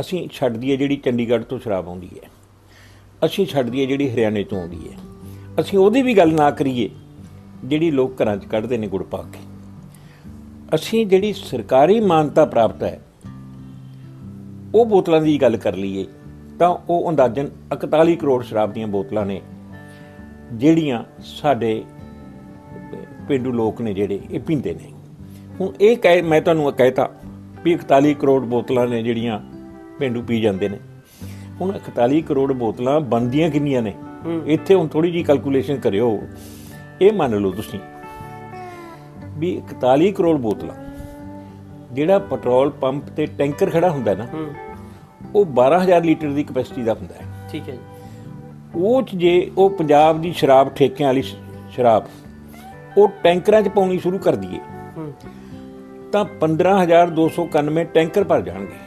ਅਸੀਂ ਛੱਡ ਦਈਏ ਜਿਹੜੀ ਚੰਡੀਗੜ੍ਹ ਤੋਂ ਸ਼ਰਾਬ ਆਉਂਦੀ ਹੈ। ਅਸੀਂ ਛੱਡ ਦਈਏ ਜਿਹੜੀ ਹਰਿਆਣੇ ਤੋਂ ਆਉਂਦੀ ਹੈ। ਅਸੀਂ ਉਹਦੀ ਵੀ ਗੱਲ ਨਾ ਕਰੀਏ, ਜਿਹੜੀ ਲੋਕ ਘਰਾਂ 'ਚ ਕੱਢਦੇ ਨੇ ਗੁੜ ਪਾ ਕੇ। ਅਸੀਂ ਜਿਹੜੀ ਸਰਕਾਰੀ ਮਾਨਤਾ ਪ੍ਰਾਪਤ ਹੈ, ਉਹ ਬੋਤਲਾਂ ਦੀ ਗੱਲ ਕਰ ਲਈਏ, ਤਾਂ ਉਹ ਅੰਦਾਜ਼ਨ 41 ਕਰੋੜ ਸ਼ਰਾਬ ਦੀਆਂ ਬੋਤਲਾਂ ਨੇ, ਜਿਹੜੀਆਂ ਸਾਡੇ ਪਿੰਡੂ ਲੋਕ ਨੇ ਜਿਹੜੇ, ਇਹ ਪੀਂਦੇ ਨੇ। ਹੁਣ ਇਹ ਕਹਿ, ਮੈਂ ਤੁਹਾਨੂੰ ਇਹ ਕਹਿਤਾ ਵੀ 41 ਕਰੋੜ ਬੋਤਲਾਂ ਨੇ ਜਿਹੜੀਆਂ ਪਿੰਡੂ ਪੀ ਜਾਂਦੇ ਨੇ। ਹੁਣ 41 ਕਰੋੜ ਬੋਤਲਾਂ ਬਣਦੀਆਂ ਕਿੰਨੀਆਂ ਨੇ? ਇੱਥੇ ਹੁਣ ਥੋੜੀ ਜੀ ਕੈਲਕੂਲੇਸ਼ਨ ਕਰਿਓ। ਇਹ ਮੰਨ ਲਓ ਤੁਸੀਂ ਵੀ 41 ਕਰੋੜ ਬੋਤਲਾਂ ਜਿਹੜਾ ਪੈਟਰੋਲ ਪੰਪ ਤੇ ਟੈਂਕਰ ਖੜਾ ਹੁੰਦਾ ਨਾ ਉਹ 12000 ਲੀਟਰ ਦੀ ਕਪੈਸਿਟੀ ਦਾ ਹੁੰਦਾ ਹੈ। ਠੀਕ ਹੈ ਜੀ। ਉਹ 'ਚ ਜੇ ਉਹ ਪੰਜਾਬ ਦੀ ਸ਼ਰਾਬ ਠੇਕਿਆਂ ਵਾਲੀ ਸ਼ਰਾਬ ਉਹ ਟੈਂਕਰਾਂ 'ਚ ਪਾਉਣੀ ਸ਼ੁਰੂ ਕਰ ਦਈਏ ਤਾਂ 15291 ਟੈਂਕਰ ਭਰ ਜਾਣਗੇ।